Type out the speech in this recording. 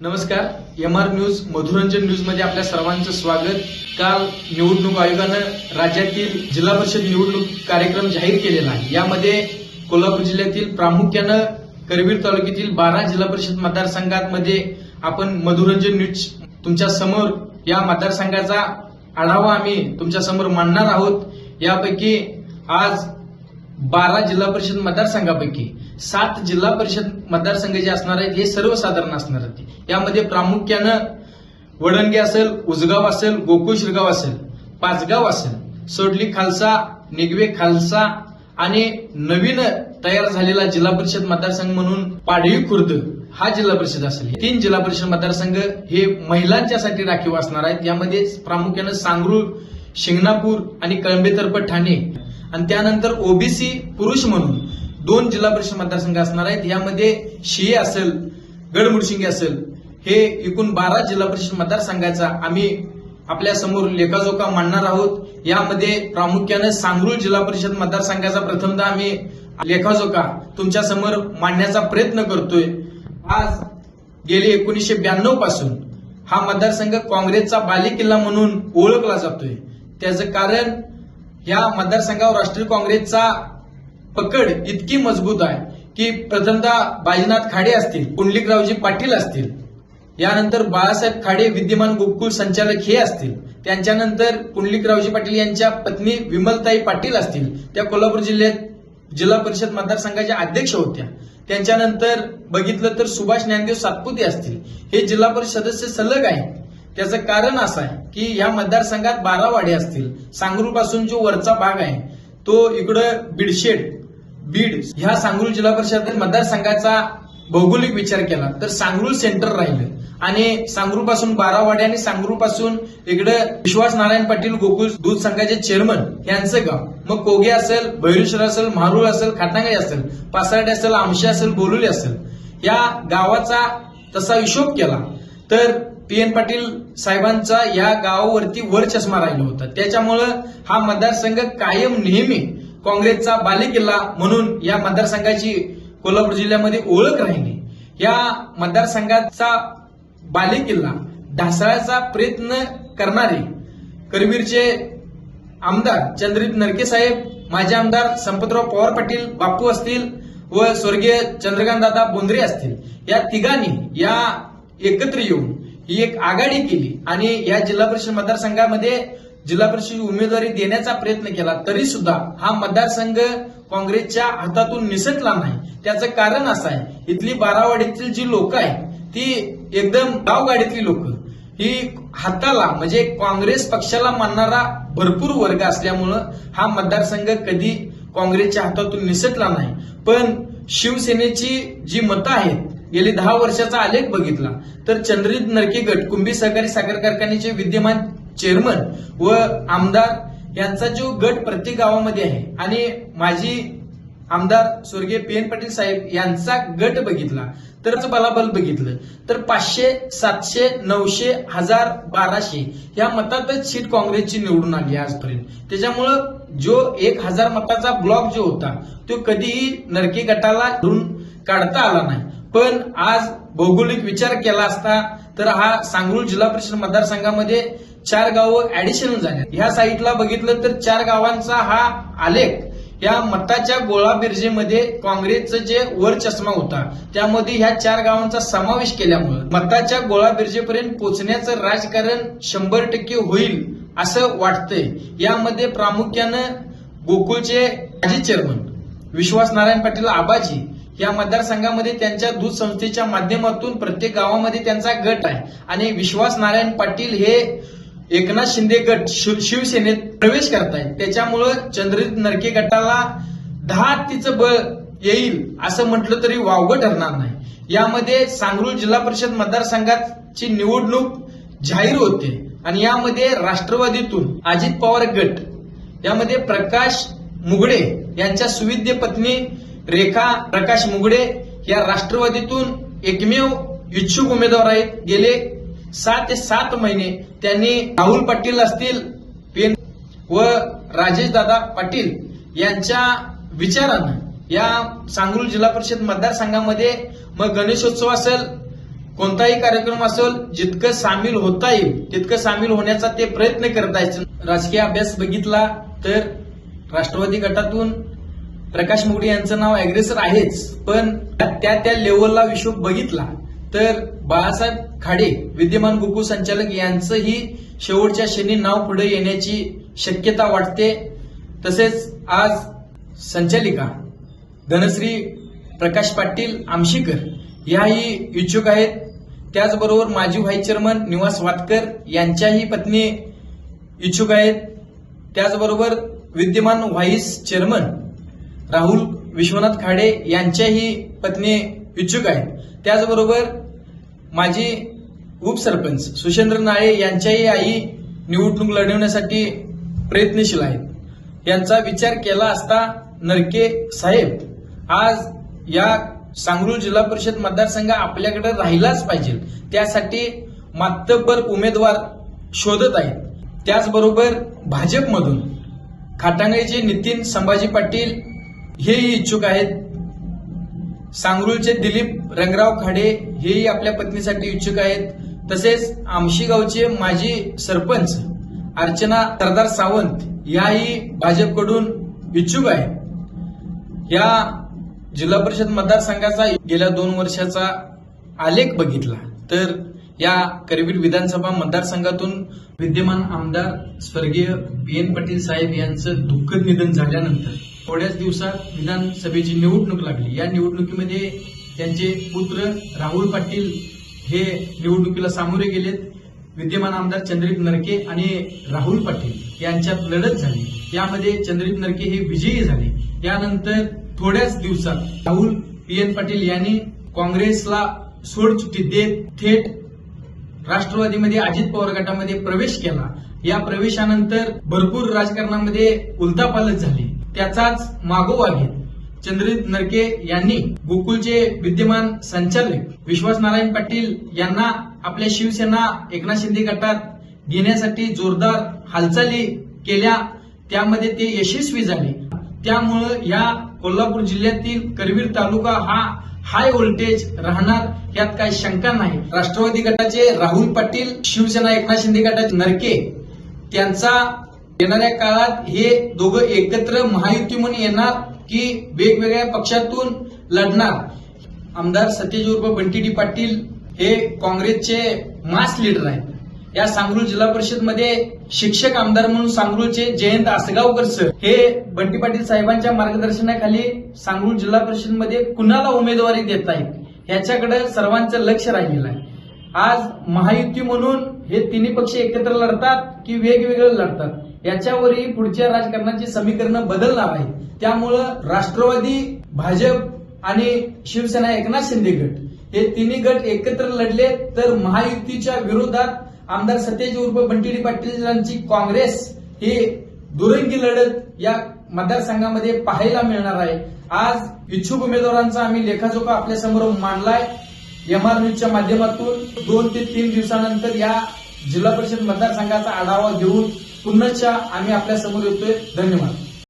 नमस्कार M R news Madhuranjan न्यूजमध्ये आपल्या सर्वांचं स्वागत. काल निवडणूक आयोगानं राज्यातील जिल्हा परिषद निवडणूक कार्यक्रम जाहीर केलेला आहे. यामध्ये कोल्हापूर जिल्ह्यातील प्रामुख्यानं करवीर तालुक्यातील बारा जिल्हा परिषद मतदारसंघांमध्ये आपण मधुरंजन न्यूज तुमच्यासमोर या मतदारसंघाचा आढावा आम्ही तुमच्यासमोर मांडणार आहोत. यापैकी आज बारा जिल्हा परिषद मतदारसंघापैकी सात जिल्हा परिषद मतदारसंघ जे असणार आहेत हे सर्वसाधारण असणार आहेत. यामध्ये प्रामुख्यानं वडणगे असेल उजगाव असेल गोकुळ शिरगाव असेल पाचगाव असेल सोडली खालसा निगवे खालसा आणि नवीन तयार झालेला जिल्हा परिषद मतदारसंघ म्हणून पाडवी खुर्द हा जिल्हा परिषद असेल. तीन जिल्हा परिषद मतदारसंघ हे महिलांच्यासाठी राखीव असणार आहेत. यामध्ये प्रामुख्यानं सांगरूळ शिंगणापूर आणि कळंबेतर्फ ठाणे आणि त्यानंतर ओबीसी पुरुष म्हणून दोन जिल्हा परिषद मतदारसंघ असणार आहेत. यामध्ये शिये असेल गडमुडशिंगे असेल हे एकूण बारा जिल्हा परिषद मतदारसंघाचा आम्ही आपल्यासमोर लेखाजोखा मांडणार आहोत. यामध्ये प्रामुख्यानं सांगरूळ जिल्हा परिषद मतदारसंघाचा प्रथमतः आम्ही लेखाजोखा तुमच्यासमोर मांडण्याचा प्रयत्न करतोय. आज गेले एकोणीसशे ब्याण्णवपासून हा मतदारसंघ काँग्रेसचा बालेकिल्ला म्हणून ओळखला जातोय. त्याचं कारण या मतदारसंघावर राष्ट्रीय काँग्रेसचा पकड इतकी मजबूत आहे की प्रथमतः बाजीनाथ खाडे असतील पुंडलिकरावजी पाटील असतील यानंतर बाळासाहेब खाडे विद्यमान गोकुळ संचालक हे असतील त्यांच्यानंतर पुंडलिकरावजी पाटील यांच्या पत्नी विमलताई पाटील असतील त्या कोल्हापूर जिल्ह्यात जिल्हा परिषद मतदारसंघाच्या अध्यक्ष होत्या. त्यांच्यानंतर बघितलं तर सुभाष ज्ञानदेव सातपुते असतील. हे जिल्हा परिषद सदस्य सलग आहेत. त्याचं कारण असं आहे की या मतदारसंघात बारा वाडे असतील. सांगरूळपासून जो वरचा भाग आहे तो इकडं बिडशेड बीड ह्या सांगरूळ जिल्हा परिषद मतदारसंघाचा भौगोलिक विचार केला तर सांगरूळ सेंटर राहिलं. आणि सांगरूळपासून बारावाडी आणि सांगरूळपासून इकडे विश्वास नारायण पाटील गोकुळ दूध संघाचे चेअरमन यांचं गाव. मग कोगे असेल भैरेश्वर असेल मारुळ असेल खाटांगाई असेल पासार्डे असेल आमशे असेल बोलुली असेल. या गावाचा तसा हिशोब केला तर पी एन पाटील साहेबांचा या गावावरती वर चष्मा राहिला होता. त्याच्यामुळं हा मतदारसंघ कायम नेहमी काँग्रेसचा बालेकिल्ला म्हणून या मतदारसंघाची कोल्हापूर जिल्ह्यामध्ये ओळख राहिली. या मतदारसंघाचा बालेकिल्ला ढासळायचा प्रयत्न करणारे करवीरचे आमदार चंद्रित नरके साहेब माजी आमदार संपतराव पवार पाटील बापू असतील व स्वर्गीय चंद्रकांत दादा बोंद्रे असतील. या तिघांनी या एकत्र येऊन ही एक आघाडी केली आणि या जिल्हा परिषद मतदारसंघामध्ये जिल्हा परिषद उमेदवारी देण्याचा प्रयत्न केला तरी सुद्धा हा मतदारसंघ काँग्रेसच्या हातातून निसटला नाही. त्याचं कारण असं आहे इथली बारावाडीतील जी लोक आहेत ती एकदम गावगाडीतली लोक. ही हाताला म्हणजे काँग्रेस पक्षाला मानणारा भरपूर वर्ग असल्यामुळं हा मतदारसंघ कधी काँग्रेसच्या हातातून निसटला नाही. पण शिवसेनेची जी मतं आहेत गेली दहा वर्षाचा आलेख बघितला. तर चंद्रित नरके गट कुंभी सहकारी साखर कारखान्याचे विद्यमान चेअरमन व आमदार यांचा जो गट प्रत्येक गावामध्ये आहे. आणि माझी आमदार स्वर्गीय पी एन पाटील साहेब यांचा गट बघितला. तर बलाबल बघितलं. तर पाचशे सातशे नऊशे हजार बाराशे या मतातच सीट काँग्रेसची निवडून आली आजपर्यंत. त्याच्यामुळं जो एक हजार मताचा ब्लॉक जो होता तो कधीही नरके गटाला धरून काढता आला नाही. पण आज भौगोलिक विचार केला असता तर हा सांगरूळ जिल्हा परिषद मतदारसंघामध्ये चार गावं ऍडिशनल झाले ह्या साईटला बघितलं तर चार गावांचा हा आलेख या मताच्या गोळा बिर्जेमध्ये काँग्रेसचं जे वर चष्मा होता त्यामध्ये ह्या चार गावांचा समावेश केल्यामुळे मताच्या गोळा बिर्जेपर्यंत पोहोचण्याचं राजकारण शंभर टक्के होईल असं वाटतंय. यामध्ये प्रामुख्यानं गोकुळचे माजी चेअरमन विश्वास नारायण पाटील आबाजी या मतदारसंघामध्ये त्यांच्या दूध संस्थेच्या माध्यमातून प्रत्येक गावामध्ये त्यांचा गट आहे. आणि विश्वास नारायण पाटील हे एकनाथ शिंदे गट शिव- शिवसेनेत प्रवेश करतायत. त्याच्यामुळं चंद्रित नरके गटाला दहा तिचं बळ येईल असं म्हटलं तरी वावगं ठरणार नाही. यामध्ये सांगरूळ जिल्हा परिषद मतदारसंघाची निवडणूक जाहीर होते. आणि यामध्ये राष्ट्रवादीतून अजित पवार गट यामध्ये प्रकाश मुगडे यांच्या सुविद्य पत्नी रेखा प्रकाश मुगडे या राष्ट्रवादीतून एकमेव इच्छुक उमेदवार आहेत. गेले सात ते सात महिने त्यांनी राहुल पाटील असतील पेन व राजेश दादा पाटील यांच्या विचारानं या सांगरूळ जिल्हा परिषद मतदारसंघामध्ये मग गणेशोत्सव असेल कोणताही कार्यक्रम असेल जितकं सामील होता येईल तितकं सामील होण्याचा ते प्रयत्न करत आहेत. राजकीय अभ्यास बघितला तर राष्ट्रवादी गटातून प्रकाश मुगडे यांचं नाव अग्रेसर आहेच पण त्या त्या लेवलला विश्व बघितला तर बाळासाहेब खाडे विद्यमान गोकुळ संचालक यांचंही शेवटच्या क्षणी नाव पुढे येण्याची शक्यता वाटते. तसेच आज संचालिका धनश्री प्रकाश पाटील आमशीकर याही इच्छुक आहेत. त्याचबरोबर माजी व्हाईस चेअरमन निवास वातकर यांच्याही पत्नी इच्छुक आहेत. त्याचबरोबर विद्यमान व्हाईस चेअरमन राहुल विश्वनाथ खाडे यांच्याही पत्नी इच्छुक आहेत. त्याचबरोबर माजी उपसरपंच सुशेंद्र नाळे यांच्याही आई निवडणूक लढवण्यासाठी प्रयत्नशील आहेत. यांचा विचार केला असता नरके साहेब आज या सांगरूळ जिल्हा परिषद मतदारसंघ आपल्याकडे राहिलाच पाहिजे. त्यासाठी मातब्बर उमेदवार शोधत आहेत. त्याचबरोबर भाजपमधून खाटांगळीचे नितीन संभाजी पाटील हेही इच्छुक आहेत. सांगरूळचे दिलीप रंगराव खाडे हेही आपल्या पत्नीसाठी इच्छुक आहेत. तसेच आमशी गावचे माजी सरपंच अर्चना सरदार सावंत याही भाजपकडून इच्छुक आहेत. या जिल्हा परिषद मतदारसंघाचा गेल्या दोन वर्षाचा आलेख बघितला तर या करवीर विधानसभा मतदारसंघातून विद्यमान आमदार स्वर्गीय बी एन पाटील साहेब यांचं दुःखद निधन झाल्यानंतर थोड्याच दिवसात विधानसभेची निवडणूक लागली. या निवडणुकीमध्ये त्यांचे पुत्र राहुल पाटील हे निवडणुकीला सामोरे गेलेत. विद्यमान आमदार चंद्रित नरके आणि राहुल पाटील यांच्यात लढत झाली. यामध्ये चंद्रित नरके हे विजयी झाले. यानंतर थोड्याच दिवसात राहुल पी एन पाटील यांनी काँग्रेसला सोडचिठ्ठी देत थेट राष्ट्रवादीमध्ये अजित पवार गटामध्ये प्रवेश केला. या प्रवेशानंतर भरपूर राजकारणामध्ये उलतापालट झाली. त्याचाच मागोवा घेत चंद्रित नरके यांनी गोकुळचे विद्यमान संचालक विश्वास नारायण पाटील यांना आपल्या शिवसेना एकनाथ शिंदे गटात घेण्यासाठी जोरदार हालचाली केल्या. त्यामध्ये ते यशस्वी झाले. त्यामुळं या कोल्हापूर जिल्ह्यातील करवीर तालुका हा हाय व्होल्टेज राहणार यात काही शंका नाही. राष्ट्रवादी गटाचे राहुल पाटील शिवसेना एकनाथ शिंदे गटाचे नरके त्यांचा येणाऱ्या काळात हे दोघं एकत्र महायुती म्हणून येणार की वेगवेगळ्या पक्षातून लढणार? आमदार सतेज उर्फ बंटी डी पाटील हे काँग्रेसचे मास लीडर आहेत. या सांगरूळ जिल्हा परिषदमध्ये शिक्षक आमदार म्हणून सांगरूळचे जयंत आसगावकर सर हे बंटी पाटील साहेबांच्या मार्गदर्शनाखाली सांगरूळ जिल्हा परिषदमध्ये कुणाला उमेदवारी देत आहेत याच्याकडे सर्वांचं लक्ष राहिलेलं आहे. आज महायुती म्हणून हे तिन्ही पक्ष एकत्र लढतात की वेगवेगळे लढतात? याच्यावरही पुढच्या राजकारणाची समीकरण बदलणार आहे त्यामुळं राष्ट्रवादी भाजप आणि शिवसेना एकनाथ शिंदे गट हे तिन्ही गट एकत्र लढले तर महायुतीच्या विरोधात आमदार सतेज उर्फ बंटी पाटील यांची काँग्रेस ही दुरंगी लढत या मतदारसंघामध्ये पाहायला मिळणार आहे. आज इच्छुक उमेदवारांचा आम्ही लेखाजोखा आपल्यासमोर मांडलाय. एम आर न्यूजच्या माध्यमातून दोन ते तीन दिवसानंतर या जिल्हा परिषद मतदारसंघाचा आढावा घेऊन पुन्हा आम्ही आपल्यासमोर येतोय. धन्यवाद.